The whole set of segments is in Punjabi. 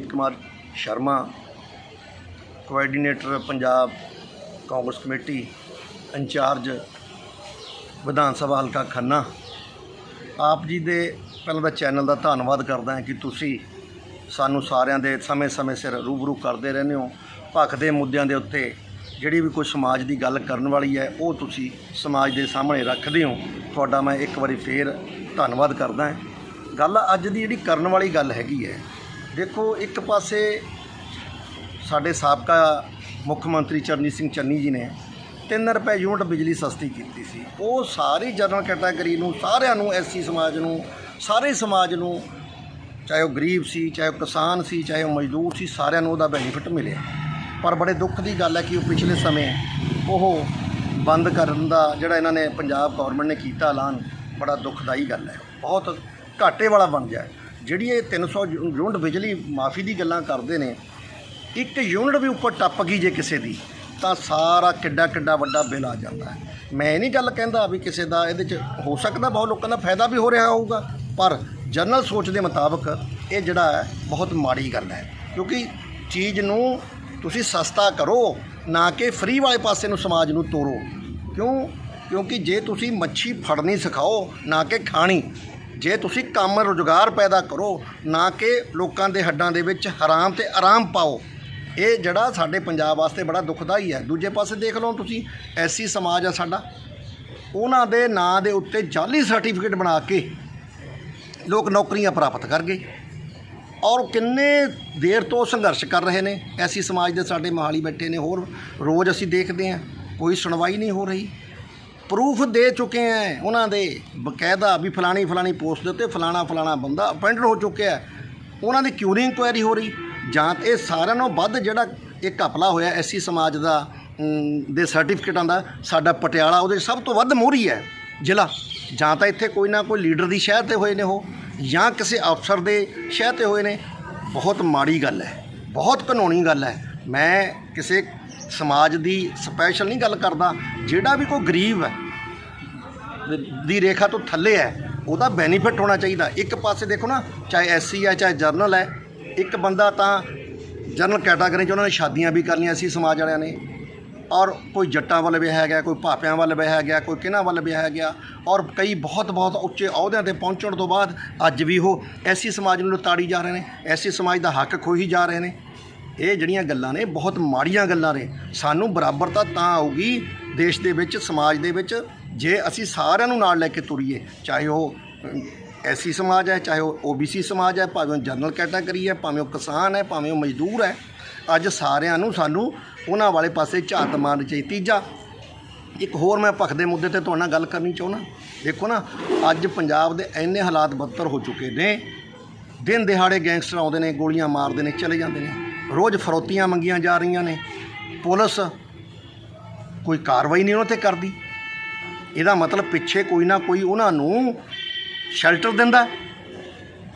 Avneet Kumar Sharma coordinator Punjab Congress committee, in charge Vidhan Sabha ਹਲਕਾ ਖੰਨਾ। ਆਪ ਜੀ ਦੇ ਪਹਿਲਾਂ ਦਾ ਚੈਨਲ ਦਾ ਧੰਨਵਾਦ ਕਰਦਾ ਹਾਂ ਕਿ ਤੁਸੀਂ ਸਾਨੂੰ ਸਾਰਿਆਂ ਦੇ ਸਮੇਂ-ਸਮੇਂ ਸਿਰ ਰੂਬਰੂ ਕਰਦੇ ਰਹਿੰਦੇ ਹੋ। ਭਖਦੇ ਮੁੱਦਿਆਂ ਦੇ ਉੱਤੇ ਜਿਹੜੀ ਵੀ ਕੋਈ ਸਮਾਜ ਦੀ ਗੱਲ ਕਰਨ ਵਾਲੀ ਹੈ, ਉਹ ਤੁਸੀਂ ਸਮਾਜ ਦੇ ਸਾਹਮਣੇ ਰੱਖਦੇ ਹੋ। ਤੁਹਾਡਾ ਮੈਂ ਇੱਕ ਵਾਰੀ ਫੇਰ ਧੰਨਵਾਦ ਕਰਦਾ ਹਾਂ। ਗੱਲ ਅੱਜ ਦੀ ਜਿਹੜੀ ਕਰਨ ਵਾਲੀ ਗੱਲ ਹੈਗੀ ਹੈ ਦੇਖੋ, ਇੱਕ ਪਾਸੇ ਸਾਡੇ ਸਾਬਕਾ ਮੁੱਖ ਮੰਤਰੀ ਚਰਨਜੀਤ ਸਿੰਘ ਚੰਨੀ ਜੀ ਨੇ 3 ਰੁਪਏ ਯੂਨਿਟ ਬਿਜਲੀ ਸਸਤੀ ਕੀਤੀ ਸੀ। ਉਹ ਸਾਰੀ ਜਨਰਲ ਕੈਟਾਗਰੀ ਨੂੰ, ਸਾਰਿਆਂ ਨੂੰ, ਐਸਸੀ ਸਮਾਜ ਨੂੰ, ਸਾਰੇ ਸਮਾਜ ਨੂੰ, ਚਾਹੇ ਉਹ ਗਰੀਬ ਸੀ, ਚਾਹੇ ਉਹ ਕਿਸਾਨ ਸੀ, ਚਾਹੇ ਉਹ ਮਜ਼ਦੂਰ ਸੀ, ਸਾਰਿਆਂ ਨੂੰ ਉਹਦਾ ਬੈਨੀਫਿਟ ਮਿਲਿਆ। ਪਰ ਬੜੇ ਦੁੱਖ ਦੀ ਗੱਲ ਹੈ ਕਿ ਉਹ ਪਿਛਲੇ ਸਮੇਂ ਉਹ ਬੰਦ ਕਰਨ ਦਾ ਜਿਹੜਾ ਇਹਨਾਂ ਨੇ ਪੰਜਾਬ ਗਵਰਨਮੈਂਟ ਨੇ ਕੀਤਾ ਐਲਾਨ, ਬੜਾ ਦੁੱਖਦਾਈ ਗੱਲ ਹੈ। ਬਹੁਤ ਘਾਟੇ ਵਾਲਾ ਬਣ ਗਿਆ ਜਿਹੜੀ ਇਹ 300 ਯੂ- ਯੂਨਿਟ ਬਿਜਲੀ ਮਾਫੀ ਦੀ ਗੱਲਾਂ ਕਰਦੇ ਨੇ, ਇੱਕ ਯੂਨਿਟ ਵੀ ਉੱਪਰ ਟੱਪ ਗਈ ਜੇ ਕਿਸੇ ਦੀ, ਤਾਂ ਸਾਰਾ ਕਿੱਡਾ ਕਿੱਡਾ ਵੱਡਾ ਬਿੱਲ ਆ ਜਾਂਦਾ ਹੈ। ਮੈਂ ਇਹ ਨਹੀਂ ਗੱਲ ਕਹਿੰਦਾ ਵੀ ਕਿਸੇ ਦਾ ਇਹਦੇ 'ਚ ਹੋ ਸਕਦਾ, ਬਹੁਤ ਲੋਕਾਂ ਦਾ ਫਾਇਦਾ ਵੀ ਹੋ ਰਿਹਾ ਹੋਊਗਾ, ਪਰ ਜਨਰਲ ਸੋਚ ਦੇ ਮੁਤਾਬਕ ਇਹ ਜਿਹੜਾ ਹੈ, ਬਹੁਤ ਮਾੜੀ ਗੱਲ ਹੈ। ਕਿਉਂਕਿ ਚੀਜ਼ ਨੂੰ ਤੁਸੀਂ ਸਸਤਾ ਕਰੋ, ਨਾ ਕਿ ਫ੍ਰੀ ਵਾਲੇ ਪਾਸੇ ਨੂੰ ਸਮਾਜ ਨੂੰ ਤੋਰੋ। ਕਿਉਂ? ਕਿਉਂਕਿ ਜੇ ਤੁਸੀਂ ਮੱਛੀ ਫੜਨੀ ਸਿਖਾਓ, ਨਾ ਕਿ ਖਾਣੀ ਜੇ ਤੁਸੀਂ ਕੰਮ ਰੁਜ਼ਗਾਰ ਪੈਦਾ ਕਰੋ, ਨਾ ਕਿ ਲੋਕਾਂ ਦੇ ਹੱਡਾਂ ਦੇ ਵਿੱਚ ਹਰਾਮ ਤੇ ਆਰਾਮ ਪਾਓ, ਇਹ ਜਿਹੜਾ ਸਾਡੇ ਪੰਜਾਬ ਵਾਸਤੇ ਬੜਾ ਦੁਖਦਾਈ ਹੈ। ਦੂਜੇ ਪਾਸੇ ਦੇਖ ਲਓ ਤੁਸੀਂ, ਐਸੀ ਸਮਾਜ ਆ ਸਾਡਾ, ਉਹਨਾਂ ਦੇ ਨਾਂ ਦੇ ਉੱਤੇ ਜਾਲੀ ਸਰਟੀਫਿਕੇਟ ਬਣਾ ਕੇ ਲੋਕ ਨੌਕਰੀਆਂ ਪ੍ਰਾਪਤ ਕਰ ਗਏ। ਔਰ ਕਿੰਨੇ ਦੇਰ ਤੋਂ ਸੰਘਰਸ਼ ਕਰ ਰਹੇ ਨੇ, ਐਸੀ ਸਮਾਜ ਦੇ ਸਾਡੇ ਮਹਾਲੀ ਬੈਠੇ ਨੇ, ਹੋਰ ਰੋਜ਼ ਅਸੀਂ ਦੇਖਦੇ ਹਾਂ, ਕੋਈ ਸੁਣਵਾਈ ਨਹੀਂ ਹੋ ਰਹੀ। ਪ੍ਰੂਫ ਦੇ ਚੁੱਕੇ ਹੈ ਉਹਨਾਂ ਦੇ। ਬਕਾਇਦਾ ਵੀ ਫਲਾਣੀ ਫਲਾਣੀ ਪੋਸਟ ਦੇ ਉੱਤੇ ਫਲਾਣਾ ਫਲਾਣਾ ਬੰਦਾ ਅਪਾਇੰਟਡ ਹੋ ਚੁੱਕਿਆ ਉਹਨਾਂ ਦੀ ਕਿਉਂ ਨਹੀਂ ਇਨਕੁਆਇਰੀ ਹੋ ਰਹੀ, ਜਾਂ ਇਹ ਸਾਰਿਆਂ ਨਾਲੋਂ ਵੱਧ ਜਿਹੜਾ ਇਹ ਘਪਲਾ ਹੋਇਆ ਐਸੀ ਸਮਾਜ ਦਾ ਦੇ ਸਰਟੀਫਿਕੇਟਾਂ ਦਾ, ਸਾਡਾ ਪਟਿਆਲਾ, ਉਹਦੇ ਸਭ ਤੋਂ ਵੱਧ ਮੋਹਰੀ ਹੈ ਜ਼ਿਲ੍ਹਾ। ਜਾਂ ਤਾਂ ਇੱਥੇ ਕੋਈ ਨਾ ਕੋਈ ਲੀਡਰ ਦੀ ਸ਼ਹਿਰ ਤੇ ਹੋਏ ਨੇ ਉਹ, ਜਾਂ ਕਿਸੇ ਅਫਸਰ ਦੇ ਸ਼ਹਿਰ ਤੇ ਹੋਏ ਨੇ। ਬਹੁਤ ਮਾੜੀ ਗੱਲ ਹੈ ਬਹੁਤ ਘਨੌਣੀ ਗੱਲ ਹੈ ਮੈਂ ਕਿਸੇ ਸਮਾਜ ਦੀ ਸਪੈਸ਼ਲ ਨਹੀਂ ਗੱਲ ਕਰਦਾ, ਜਿਹੜਾ ਵੀ ਕੋਈ ਗਰੀਬ ਹੈ, ਦੀ ਰੇਖਾ ਤੋਂ ਥੱਲੇ ਹੈ, ਉਹਦਾ ਬੈਨੀਫਿਟ ਹੋਣਾ ਚਾਹੀਦਾ। ਇੱਕ ਪਾਸੇ ਦੇਖੋ ਨਾ, ਚਾਹੇ ਐਸਸੀ ਹੈ, ਚਾਹੇ ਜਰਨਲ ਹੈ, ਇੱਕ ਬੰਦਾ ਤਾਂ ਜਰਨਲ ਕੈਟਾਗਰੀ 'ਚ ਉਹਨਾਂ ਨੇ ਸ਼ਾਦੀਆਂ ਵੀ ਕਰਨੀਆਂ ਸੀ ਸਮਾਜ ਵਾਲਿਆਂ ਨੇ, ਔਰ ਕੋਈ ਜੱਟਾਂ ਵੱਲ ਵਿਆਹਿਆ ਗਿਆ ਕੋਈ ਭਾਪਿਆਂ ਵੱਲ ਵਿਆਹਿਆ ਗਿਆ ਕੋਈ ਕਿਹਨਾਂ ਵੱਲ ਵਿਆਹਿਆ ਗਿਆ ਔਰ ਕਈ ਬਹੁਤ ਬਹੁਤ ਉੱਚੇ ਅਹੁਦਿਆਂ ਤੇ ਪਹੁੰਚਣ ਤੋਂ ਬਾਅਦ ਅੱਜ ਵੀ ਉਹ ਐਸੀ ਸਮਾਜ ਨੂੰ ਲਤਾੜੀ ਜਾ ਰਹੇ ਨੇ, ਐਸੀ ਸਮਾਜ ਦਾ ਹੱਕ ਖੋਹੀ ਜਾ ਰਹੇ ਨੇ। ਇਹ ਜਿਹੜੀਆਂ ਗੱਲਾਂ ਨੇ ਬਹੁਤ ਮਾੜੀਆਂ ਗੱਲਾਂ ਨੇ। ਸਾਨੂੰ ਬਰਾਬਰਤਾ ਤਾਂ ਆਊਗੀ ਦੇਸ਼ ਦੇ ਵਿੱਚ, ਸਮਾਜ ਦੇ ਵਿੱਚ, ਜੇ ਅਸੀਂ ਸਾਰਿਆਂ ਨੂੰ ਨਾਲ ਲੈ ਕੇ ਤੁਰੀਏ, ਚਾਹੇ ਉਹ ਐਸੀ ਸਮਾਜ ਹੈ, ਚਾਹੇ ਉਹ ਓਬੀਸੀ ਸਮਾਜ ਹੈ, ਭਾਵੇਂ ਉਹ ਜਨਰਲ ਕੈਟਾਗਰੀ ਹੈ, ਭਾਵੇਂ ਉਹ ਕਿਸਾਨ ਹੈ, ਭਾਵੇਂ ਉਹ ਮਜ਼ਦੂਰ ਹੈ, ਅੱਜ ਸਾਰਿਆਂ ਨੂੰ ਸਾਨੂੰ ਉਹਨਾਂ ਵਾਲੇ ਪਾਸੇ ਝਾਤ ਮਾਰਨੀ ਚਾਹੀਦੀ ਤੀਜਾ। ਇੱਕ ਹੋਰ ਮੈਂ ਭਖ ਦੇ ਮੁੱਦੇ ਤੇ ਤੁਹਾਡੇ ਨਾਲ ਗੱਲ ਕਰਨੀ ਚਾਹੁੰਦਾ। ਦੇਖੋ ਨਾ, ਅੱਜ ਪੰਜਾਬ ਦੇ ਇੰਨੇ ਹਾਲਾਤ ਬੱਤਰ ਹੋ ਚੁੱਕੇ ਨੇ। ਦਿਨ ਦਿਹਾੜੇ ਗੈਂਗਸਟਰ ਆਉਂਦੇ ਨੇ, ਗੋਲੀਆਂ ਮਾਰਦੇ ਨੇ, ਚਲੇ ਜਾਂਦੇ ਨੇ। ਰੋਜ਼ ਫਰੋਤੀਆਂ ਮੰਗੀਆਂ ਜਾ ਰਹੀਆਂ ਨੇ। ਪੁਲਿਸ ਕੋਈ ਕਾਰਵਾਈ ਨਹੀਂ ਉਹਨਾਂ ਤੇ ਕਰਦੀ। ਇਹਦਾ ਮਤਲਬ ਪਿੱਛੇ ਕੋਈ ਨਾ ਕੋਈ ਉਹਨਾਂ ਨੂੰ ਸ਼ੈਲਟਰ ਦਿੰਦਾ,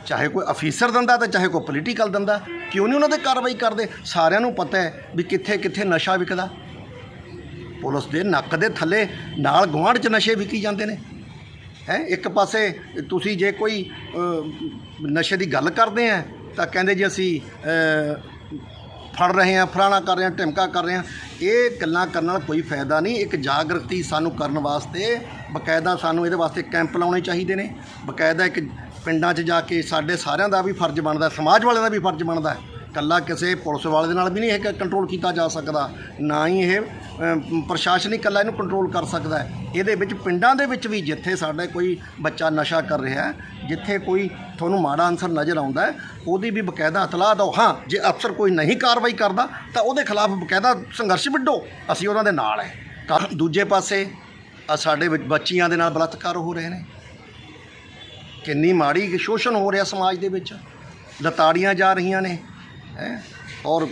ਚਾਹੇ ਕੋਈ ਅਫੀਸਰ ਦਿੰਦਾ ਤੇ ਚਾਹੇ ਕੋਈ ਪੋਲੀਟੀਕਲ ਦਿੰਦਾ। ਕਿਉਂ ਨਹੀਂ ਉਹਨਾਂ ਤੇ ਕਾਰਵਾਈ ਕਰਦੇ? ਸਾਰਿਆਂ ਨੂੰ ਪਤਾ ਹੈ ਵੀ ਕਿੱਥੇ ਕਿੱਥੇ ਨਸ਼ਾ ਵਿਕਦਾ। ਪੁਲਿਸ ਦੇ ਨੱਕ ਦੇ ਥੱਲੇ ਨਾਲ ਗੁਆਂਢ 'ਚ ਨਸ਼ੇ ਵਿਕੀ ਜਾਂਦੇ ਨੇ। ਹੈ, ਇੱਕ ਪਾਸੇ ਤੁਸੀਂ ਜੇ ਕੋਈ ਨਸ਼ੇ ਦੀ ਗੱਲ ਕਰਦੇ ਆ, ਤਾਂ ਕਹਿੰਦੇ ਜੀ ਅਸੀਂ ਫੜ ਰਹੇ ਹਾਂ, ਫਲਾਣਾ ਕਰ ਰਹੇ ਆ ਢਿਮਕਾ ਕਰ ਰਹੇ ਹਾਂ। ਇਹ ਗੱਲਾਂ ਕਰਨ ਨਾਲ ਕੋਈ ਫਾਇਦਾ ਨਹੀਂ। ਇੱਕ ਜਾਗਰਤੀ ਸਾਨੂੰ ਕਰਨ ਵਾਸਤੇ, ਬਕਾਇਦਾ ਸਾਨੂੰ ਇਹਦੇ ਵਾਸਤੇ ਕੈਂਪ ਲਾਉਣੇ ਚਾਹੀਦੇ ਨੇ। ਬਕਾਇਦਾ ਇੱਕ ਪਿੰਡਾਂ 'ਚ ਜਾ ਕੇ ਸਾਡੇ ਸਾਰਿਆਂ ਦਾ ਵੀ ਫਰਜ਼ ਬਣਦਾ, ਸਮਾਜ ਵਾਲਿਆਂ ਦਾ ਵੀ ਫਰਜ਼ ਬਣਦਾ। ਕੱਲਾ ਕਿਸੇ ਪੁਲਿਸ ਵਾਲੇ ਦੇ ਨਾਲ ਵੀ ਨਹੀਂ ਇਹ ਕੰਟਰੋਲ ਕੀਤਾ ਜਾ ਸਕਦਾ, ਨਾ ਹੀ ਇਹ ਪ੍ਰਸ਼ਾਸਨਿਕ ਪ੍ਰਸ਼ਾਸਨ ਕੱਲਾ ਇਹਨੂੰ ਕੰਟਰੋਲ ਕਰ ਸਕਦਾ ਹੈ। ਇਹਦੇ ਵਿੱਚ ਪਿੰਡਾਂ ਦੇ ਵਿੱਚ ਵੀ ਜਿੱਥੇ ਸਾਡਾ ਕੋਈ ਬੱਚਾ ਨਸ਼ਾ ਕਰ ਰਿਹਾ ਜਿੱਥੇ ਕੋਈ ਤੁਹਾਨੂੰ ਮਾੜਾ ਅਨਸਰ ਨਜ਼ਰ ਆਉਂਦਾ ਉਹਦੀ ਵੀ ਬਕਾਇਦਾ ਇਤਲਾਹ ਦਿਓ। ਹਾਂ, ਜੇ ਅਫਸਰ ਕੋਈ ਨਹੀਂ ਕਾਰਵਾਈ ਕਰਦਾ, ਤਾਂ ਉਹਦੇ ਖਿਲਾਫ ਬਕਾਇਦਾ ਸੰਘਰਸ਼ ਵਿੱਢੋ। ਅਸੀਂ ਉਹਨਾਂ ਦੇ ਨਾਲ ਹੈ। ਕਾ- ਦੂਜੇ ਪਾਸੇ ਸਾਡੇ ਵਿੱਚ ਬੱਚੀਆਂ ਦੇ ਨਾਲ ਬਲਾਤਕਾਰ ਹੋ ਰਹੇ ਨੇ। ਕਿੰਨੀ ਮਾੜੀ ਸ਼ੋਸ਼ਣ ਹੋ ਰਿਹਾ ਸਮਾਜ ਦੇ ਵਿੱਚ। ਲਤਾੜੀਆਂ ਜਾ ਰਹੀਆਂ ਨੇ। ਹੈ। ਔਰ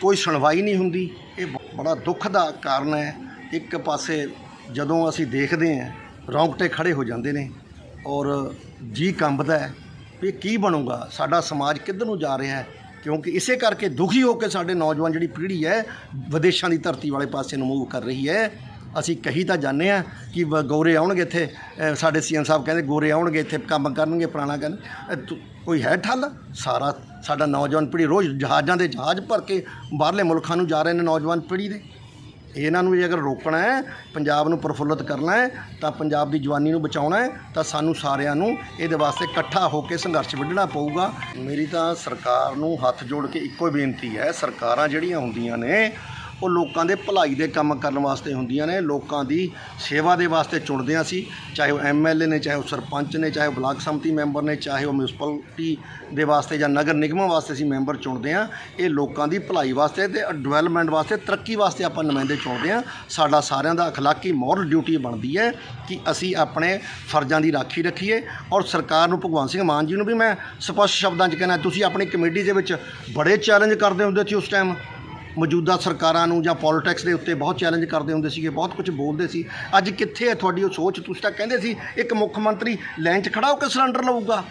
ਕੋਈ ਸੁਣਵਾਈ ਨਹੀਂ ਹੁੰਦੀ। ਇਹ ਬ- ਬੜਾ ਦੁੱਖ ਦਾ ਕਾਰਨ ਹੈ। ਇੱਕ ਪਾਸੇ ਜਦੋਂ ਅਸੀਂ ਦੇਖਦੇ ਹਾਂ, ਰੌਂਗਟੇ ਖੜੇ ਹੋ ਜਾਂਦੇ ਨੇ ਔਰ ਜੀ ਕੰਬਦਾ ਹੈ ਵੀ ਕੀ ਬਣੂਗਾ? ਸਾਡਾ ਸਮਾਜ ਕਿੱਧਰ ਨੂੰ ਜਾ ਰਿਹਾ ਹੈ? ਕਿਉਂਕਿ ਇਸੇ ਕਰਕੇ ਦੁਖੀ ਹੋ ਕੇ ਸਾਡੇ ਨੌਜਵਾਨ ਜਿਹੜੀ ਪੀੜ੍ਹੀ ਹੈ, ਵਿਦੇਸ਼ਾਂ ਦੀ ਧਰਤੀ ਵਾਲੇ ਪਾਸੇ ਨੂੰ ਮੂਵ ਕਰ ਰਹੀ ਹੈ। ਅਸੀਂ ਕਹੀ ਤਾਂ ਜਾਂਦੇ ਆ ਕਿ ਬ- ਗੋਰੇ ਆਉਣਗੇ ਇੱਥੇ। ਅ, ਸਾਡੇ ਸੀਐਮ ਸਾਹਿਬ ਕਹਿੰਦੇ ਗੋਰੇ ਆਉਣਗੇ ਇੱਥੇ ਕੰਮ ਕਰਨਗੇ ਪੁਰਾਣਾ ਕਰਨ ਅ, ਕੋਈ ਹੈ ਠੱਲ? ਸਾਰਾ ਸਾਡਾ ਨੌਜਵਾਨ ਪੀੜ੍ਹੀ ਰੋਜ਼ ਜਹਾਜ਼ਾਂ ਦੇ ਜਹਾਜ਼ ਭਰ ਕੇ ਬਾਹਰਲੇ ਮੁਲਕਾਂ ਨੂੰ ਜਾ ਰਹੇ ਨੇ ਨੌਜਵਾਨ ਪੀੜ੍ਹੀ ਦੇ। ਇਹਨਾਂ ਨੂੰ ਜੇ ਅਗਰ ਰੋਕਣਾ ਹੈ ਪੰਜਾਬ ਨੂੰ ਪ੍ਰਫੁੱਲਤ ਕਰਨਾ ਹੈ ਤਾਂ ਪੰਜਾਬ ਦੀ ਜਵਾਨੀ ਨੂੰ ਬਚਾਉਣਾ ਹੈ ਤਾਂ ਸਾਨੂੰ ਸਾਰਿਆਂ ਨੂੰ ਇਹਦੇ ਵਾਸਤੇ ਇਕੱਠਾ ਹੋ ਕੇ ਸੰਘਰਸ਼ ਵਿੱਢਣਾ ਪਊਗਾ। ਮੇਰੀ ਤਾਂ ਸਰਕਾਰ ਨੂੰ ਹੱਥ ਜੋੜ ਕੇ ਇੱਕੋ ਹੀ ਬੇਨਤੀ ਹੈ ਸਰਕਾਰਾਂ ਜਿਹੜੀਆਂ ਹੁੰਦੀਆਂ ਨੇ ਉਹ ਲੋਕਾਂ ਦੇ ਭਲਾਈ ਦੇ ਕੰਮ ਕਰਨ ਵਾਸਤੇ ਹੁੰਦੀਆਂ ਨੇ, ਲੋਕਾਂ ਦੀ ਸੇਵਾ ਦੇ ਵਾਸਤੇ ਚੁਣਦੇ ਹਾਂ ਅਸੀਂ ਚਾਹੇ ਉਹ ਐਮਐਲਏ ਨੇ, ਚਾਹੇ ਉਹ ਸਰਪੰਚ ਨੇ, ਚਾਹੇ ਉਹ ਬਲਾਕ ਸੰਮਤੀ ਮੈਂਬਰ ਨੇ, ਚਾਹੇ ਉਹ ਮਿਊਨਿਸਪੈਲਿਟੀ ਦੇ ਵਾਸਤੇ ਜਾਂ ਨਗਰ ਨਿਗਮਾਂ ਵਾਸਤੇ ਅਸੀਂ ਮੈਂਬਰ ਚੁਣਦੇ ਹਾਂ। ਇਹ ਲੋਕਾਂ ਦੀ ਭਲਾਈ ਵਾਸਤੇ ਤੇ ਡਿਵੈਲਪਮੈਂਟ ਵਾਸਤੇ, ਤਰੱਕੀ ਵਾਸਤੇ ਆਪਾਂ ਨੁਮਾਇੰਦੇ ਚੁਣਦੇ ਹਾਂ। ਸਾਡਾ ਸਾਰਿਆਂ ਦਾ ਅਖਲਾਕੀ ਮੋਰਲ ਡਿਊਟੀ ਬਣਦੀ ਹੈ ਕਿ ਅਸੀਂ ਆਪਣੇ ਫਰਜ਼ਾਂ ਦੀ ਰਾਖੀ ਰੱਖੀਏ। ਔਰ ਸਰਕਾਰ ਨੂੰ ਭਗਵੰਤ ਸਿੰਘ ਮਾਨ ਜੀ ਨੂੰ ਵੀ ਮੈਂ ਸਪਸ਼ਟ ਸ਼ਬਦਾਂ 'ਚ ਕਹਿਣਾ, ਤੁਸੀਂ ਆਪਣੀ ਕਮੇਟੀ ਦੇ ਵਿੱਚ ਬੜੇ ਚੈਲੰਜ ਕਰਦੇ ਹੁੰਦੇ ਸੀ ਉਸ ਟਾਈਮ ਮੌਜੂਦਾ ਸਰਕਾਰਾਂ ਨੂੰ ਜਾਂ ਪੋਲਿਟਿਕਸ ਦੇ ਉੱਤੇ ਬਹੁਤ ਚੈਲੰਜ ਕਰਦੇ ਹੁੰਦੇ ਸੀਗੇ, ਬਹੁਤ ਕੁਝ ਬੋਲਦੇ ਸੀ। ਅੱਜ ਕਿੱਥੇ ਹੈ ਤੁਹਾਡੀ ਉਹ ਸੋਚ? ਤੁਸੀਂ ਤਾਂ ਕਹਿੰਦੇ ਸੀ, ਇੱਕ ਮੁੱਖ ਮੰਤਰੀ ਲਾਈਨ 'ਚ ਖੜਾ ਹੋ ਕੇ ਸਿਲੰਡਰ ਲਊਗਾ।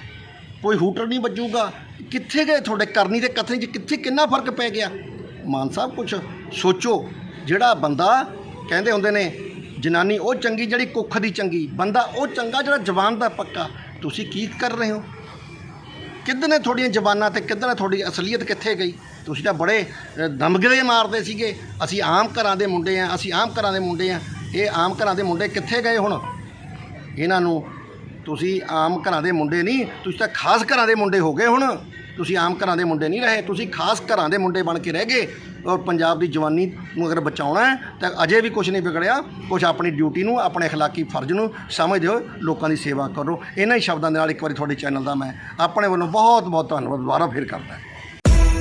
ਕੋਈ ਹੂਟਰ ਨਹੀਂ ਵੱਜੂਗਾ। ਕਿੱਥੇ ਗਏ ਤੁਹਾਡੇ ਕਰਨੀ ਤੇ ਕਥਨੀ 'ਚ? ਕਿੱਥੇ ਕਿੰਨਾ ਫ਼ਰਕ ਪੈ ਗਿਆ? ਮਾਨ ਸਾਹਿਬ ਕੁਝ ਸੋਚੋ। ਜਿਹੜਾ ਬੰਦਾ ਕਹਿੰਦੇ ਹੁੰਦੇ ਨੇ, ਜਨਾਨੀ ਉਹ ਚੰਗੀ ਜਿਹੜੀ ਕੁੱਖ ਦੀ ਚੰਗੀ, ਬੰਦਾ ਉਹ ਚੰਗਾ ਜਿਹੜਾ ਜਵਾਨ ਦਾ ਪੱਕਾ। ਤੁਸੀਂ ਕੀ ਕਰ ਰਹੇ ਹੋ? ਕਿੱਧਰ ਤੁਹਾਡੀਆਂ ਜ਼ਬਾਨਾਂ ਤੇ, ਕਿੱਧਰ ਤੁਹਾਡੀ ਅਸਲੀਅਤ ਕਿੱਥੇ ਗਈ? ਤੁਸੀਂ ਤਾਂ ਬੜੇ ਦਮਗਲੇ ਮਾਰਦੇ ਸੀਗੇ। ਅਸੀਂ ਆਮ ਘਰਾਂ ਦੇ ਮੁੰਡੇ ਆ, ਅਸੀਂ ਆਮ ਘਰਾਂ ਦੇ ਮੁੰਡੇ ਆ। ਇਹ ਆਮ ਘਰਾਂ ਦੇ ਮੁੰਡੇ ਕਿੱਥੇ ਗਏ ਹੁਣ? ਇਹਨਾਂ ਨੂੰ ਤੁਸੀਂ ਆਮ ਘਰਾਂ ਦੇ ਮੁੰਡੇ ਨਹੀਂ, ਤੁਸੀਂ ਤਾਂ ਖਾਸ ਘਰਾਂ ਦੇ ਮੁੰਡੇ ਹੋ ਗਏ ਹੁਣ। ਤੁਸੀਂ ਆਮ ਘਰਾਂ ਦੇ ਮੁੰਡੇ ਨਹੀਂ ਰਹੇ, ਤੁਸੀਂ ਖਾਸ ਘਰਾਂ ਦੇ ਮੁੰਡੇ ਬਣ ਕੇ ਰਹਿ ਗਏ। ਔਰ ਪੰਜਾਬ ਦੀ ਜਵਾਨੀ ਨੂੰ ਅਗਰ ਬਚਾਉਣਾ ਹੈ, ਤਾਂ ਅਜੇ ਵੀ ਕੁਝ ਨਹੀਂ ਵਿਗੜਿਆ। ਕੁਝ ਆਪਣੀ ਡਿਊਟੀ ਨੂੰ, ਆਪਣੇ ਅਖਲਾਕੀ ਫਰਜ਼ ਨੂੰ ਸਮਝਦੇ ਹੋ ਲੋਕਾਂ ਦੀ ਸੇਵਾ ਕਰੋ। ਇਹਨਾਂ ਹੀ ਸ਼ਬਦਾਂ ਦੇ ਨਾਲ ਇੱਕ ਵਾਰੀ ਤੁਹਾਡੇ ਚੈਨਲ ਦਾ ਮੈਂ ਆਪਣੇ ਵੱਲੋਂ ਬਹੁਤ ਬਹੁਤ ਧੰਨਵਾਦ, ਦੁਬਾਰਾ ਫਿਰ ਕਰਦਾ